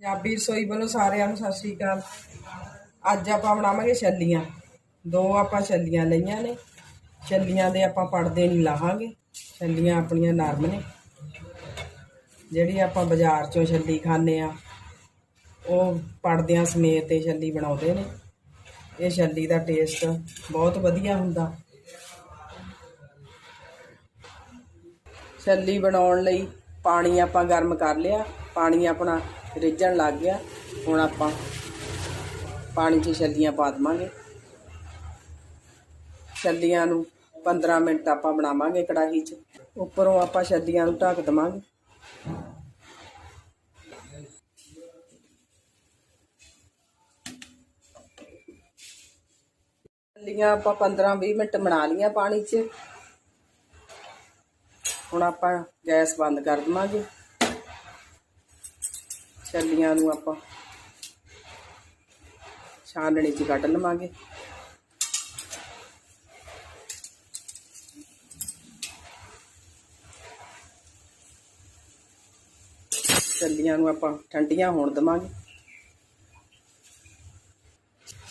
ਪੰਜਾਬੀ ਰਸੋਈ ਵੱਲੋਂ ਸਾਰਿਆਂ ਨੂੰ ਸਤਿ ਸ਼੍ਰੀ ਅਕਾਲ। ਅੱਜ ਆਪਾਂ ਬਣਾਵਾਂਗੇ ਛੱਲੀਆਂ। ਦੋ ਆਪਾਂ ਛੱਲੀਆਂ ਲਈਆਂ ਨੇ। ਛੱਲੀਆਂ ਦੇ ਆਪਾਂ ਪੜਦੇ ਨਹੀਂ ਲਾਹਾਂਗੇ ਛੱਲੀਆਂ ਆਪਣੀਆਂ ਨਰਮ ਨੇ। ਜਿਹੜੀ ਆਪਾਂ ਬਾਜ਼ਾਰ ਚੋਂ ਛੱਲੀ ਖਾਂਦੇ ਆ ਉਹ ਪੜਦਿਆਂ ਸਮੇਤ 'ਤੇ ਛੱਲੀ ਬਣਾਉਂਦੇ ਨੇ। ਇਹ ਛੱਲੀ ਦਾ ਟੇਸਟ ਬਹੁਤ ਵਧੀਆ ਹੁੰਦਾ। ਛੱਲੀ ਬਣਾਉਣ ਲਈ ਪਾਣੀ ਆਪਾਂ ਗਰਮ ਕਰ ਲਿਆ। ਪਾਣੀ ਆਪਣਾ ਰਿੱਝਣ ਲੱਗ ਗਿਆ। ਹੁਣ ਆਪਾਂ ਪਾਣੀ 'ਚ ਛੱਲੀਆਂ ਪਾ ਦੇਵਾਂਗੇ। ਛੱਲੀਆਂ ਨੂੰ 15 ਮਿੰਟ ਆਪਾਂ ਬਣਾਵਾਂਗੇ ਕੜਾਹੀ 'ਚ। ਉੱਪਰੋਂ ਆਪਾਂ ਛੱਲੀਆਂ ਨੂੰ ਢੱਕ ਦੇਵਾਂਗੇ। ਛੱਲੀਆਂ ਆਪਾਂ 15-20 ਮਿੰਟ ਬਣਾ ਲੀਆਂ ਪਾਣੀ 'ਚ। ਹੁਣ ਆਪਾਂ ਗੈਸ ਬੰਦ ਕਰ ਦਵਾਂਗੇ। ਛੱਲੀਆਂ ਨੂੰ ਆਪਾਂ ਛਾਨਣੀ 'ਚ ਕੱਢ ਲਵਾਂਗੇ। ਛੱਲੀਆਂ ਨੂੰ ਆਪਾਂ ਠੰਡੀਆਂ ਹੋਣ ਦਵਾਂਗੇ।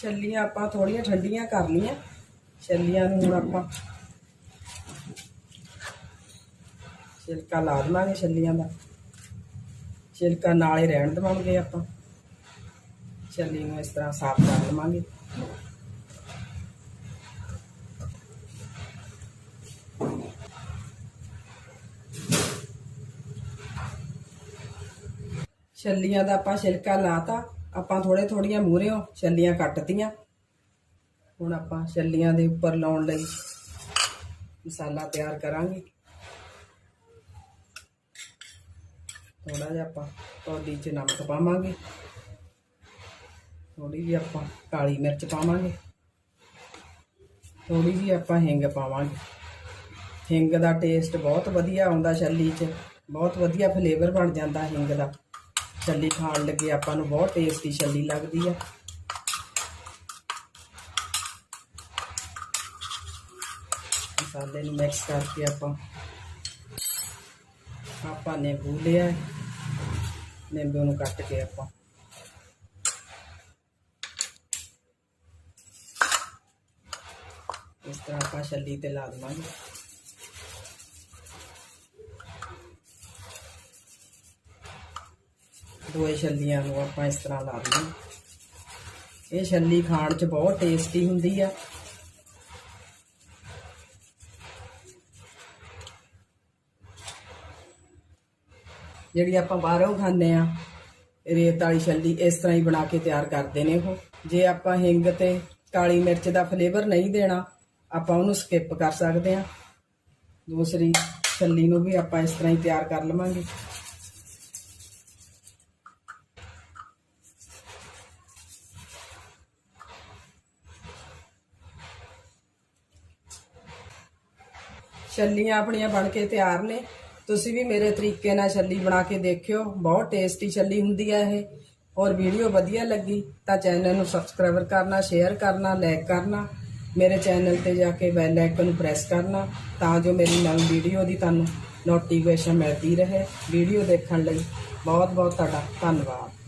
ਛੱਲੀਆਂ ਆਪਾਂ ਥੋੜੀਆਂ ਠੰਡੀਆਂ ਕਰ ਲਈਆਂ। ਛੱਲੀਆਂ ਨੂੰ ਹੁਣ ਆਪਾਂ ਛਿਲਕਾ ਲਾ ਦੇਵਾਂਗੇ ਛੱਲੀਆਂ ਦਾ। ਛਿਲਕਾ ਨਾਲੇ ਰਹਿਣ ਦੇਵਾਂਗੇ ਆਪਾਂ। ਛੱਲੀ ਨੂੰ ਇਸ ਤਰ੍ਹਾਂ ਸਾਫ਼ ਕਰ ਲਵਾਂਗੇ। ਛੱਲੀਆਂ ਦਾ ਆਪਾਂ ਛਿਲਕਾ ਲਾਤਾ। ਆਪਾਂ ਥੋੜੇ ਥੋੜੀਆਂ ਮੂਹਰਿਓਂ ਛੱਲੀਆਂ ਕੱਟਤੀਆਂ। ਹੁਣ ਆਪਾਂ ਛੱਲੀਆਂ ਦੇ ਉੱਪਰ ਲਾਉਣ ਲਈ ਮਸਾਲਾ ਤਿਆਰ ਕਰਾਂਗੇ। ਥੋੜਾ ਜਿਹਾ ਆਪਾਂ ਕੌਲੀ 'ਚ ਨਮਕ ਪਾਵਾਂਗੇ। ਥੋੜੀ ਜਿਹੀ ਆਪਾਂ ਕਾਲੀ ਮਿਰਚ ਪਾਵਾਂਗੇ। ਥੋੜੀ ਜਿਹੀ ਆਪਾਂ ਹਿੰਗ ਪਾਵਾਂਗੇ। ਹਿੰਗ ਦਾ ਟੇਸਟ ਬਹੁਤ ਵਧੀਆ ਆਉਂਦਾ ਛੱਲੀ 'ਚ। ਬਹੁਤ ਵਧੀਆ ਫਲੇਵਰ ਬਣ ਜਾਂਦਾ ਹਿੰਗ ਦਾ। ਛੱਲੀ ਖਾਣ ਲੱਗੇ ਆਪਾਂ ਨੂੰ ਬਹੁਤ ਟੇਸਟੀ ਛੱਲੀ ਲੱਗਦੀ ਆ। ਮਸਾਲੇ ਨੂੰ ਮਿਕਸ ਕਰਕੇ ਆਪਾਂ ਆਪਾਂ ਨਿੰਬੂ ਲਿਆ। ਨਿੰਬੂ ਨੂੰ ਕੱਟ ਕੇ ਆਪਾਂ। ਇਸ ਤਰ੍ਹਾਂ ਆਪਾਂ ਛੱਲੀ ਤੇ ਲਾ ਦੇਵਾਂਗੇ। ਦੋਏ ਛੱਲੀਆਂ ਨੂੰ ਆਪਾਂ ਇਸ ਤਰ੍ਹਾਂ ਲਾ ਦੇਵਾਂਗੇ। ਇਹ ਛੱਲੀ ਖਾਣ 'ਚ ਬਹੁਤ ਟੇਸਟੀ ਹੁੰਦੀ ਆ। ਜਿਹੜੀ ਆਪਾਂ ਬਾਹਰੋਂ ਖਾਂਦੇ ਆ ਰੇਤ ਵਾਲੀ ਛੱਲੀ ਇਸ ਤਰ੍ਹਾਂ ਹੀ ਬਣਾ ਕੇ ਤਿਆਰ ਕਰਦੇ ਨੇ ਉਹ। ਜੇ ਆਪਾਂ ਹਿੰਗ ਤੇ ਕਾਲੀ ਮਿਰਚ ਦਾ ਫਲੇਵਰ ਨਹੀਂ ਦੇਣਾ, ਆਪਾਂ ਉਹਨੂੰ ਸਕਿਪ ਕਰ ਸਕਦੇ ਆ ਦੂਸਰੀ ਛੱਲੀ ਨੂੰ ਵੀ ਆਪਾਂ ਇਸ ਤਰ੍ਹਾਂ ਹੀ ਤਿਆਰ ਕਰ ਲਵਾਂਗੇ। ਛੱਲੀਆਂ ਆਪਣੀਆਂ ਬਣ ਕੇ ਤਿਆਰ ਨੇ। ਤੁਸੀਂ ਵੀ ਮੇਰੇ ਤਰੀਕੇ ਨਾਲ ਛੱਲੀ ਬਣਾ ਕੇ ਦੇਖਿਓ। ਬਹੁਤ ਟੇਸਟੀ ਛੱਲੀ ਹੁੰਦੀ ਹੈ ਇਹ। ਔਰ ਵੀਡੀਓ ਵਧੀਆ ਲੱਗੀ ਤਾਂ ਚੈਨਲ ਨੂੰ ਸਬਸਕ੍ਰਾਈਬ ਕਰਨਾ ਸ਼ੇਅਰ ਕਰਨਾ ਲਾਈਕ ਕਰਨਾ। ਮੇਰੇ ਚੈਨਲ ਤੇ ਜਾ ਕੇ ਬੈਲ ਆਈਕਨ ਨੂੰ ਪ੍ਰੈਸ ਕਰਨਾ ਤਾਂ ਜੋ ਮੇਰੀ ਨਵੀਂ ਵੀਡੀਓ ਦੀ ਤੁਹਾਨੂੰ ਨੋਟੀਫਿਕੇਸ਼ਨ ਮਿਲਦੀ ਰਹੇ। ਵੀਡੀਓ ਦੇਖਣ ਲਈ ਬਹੁਤ ਬਹੁਤ ਤੁਹਾਡਾ ਧੰਨਵਾਦ।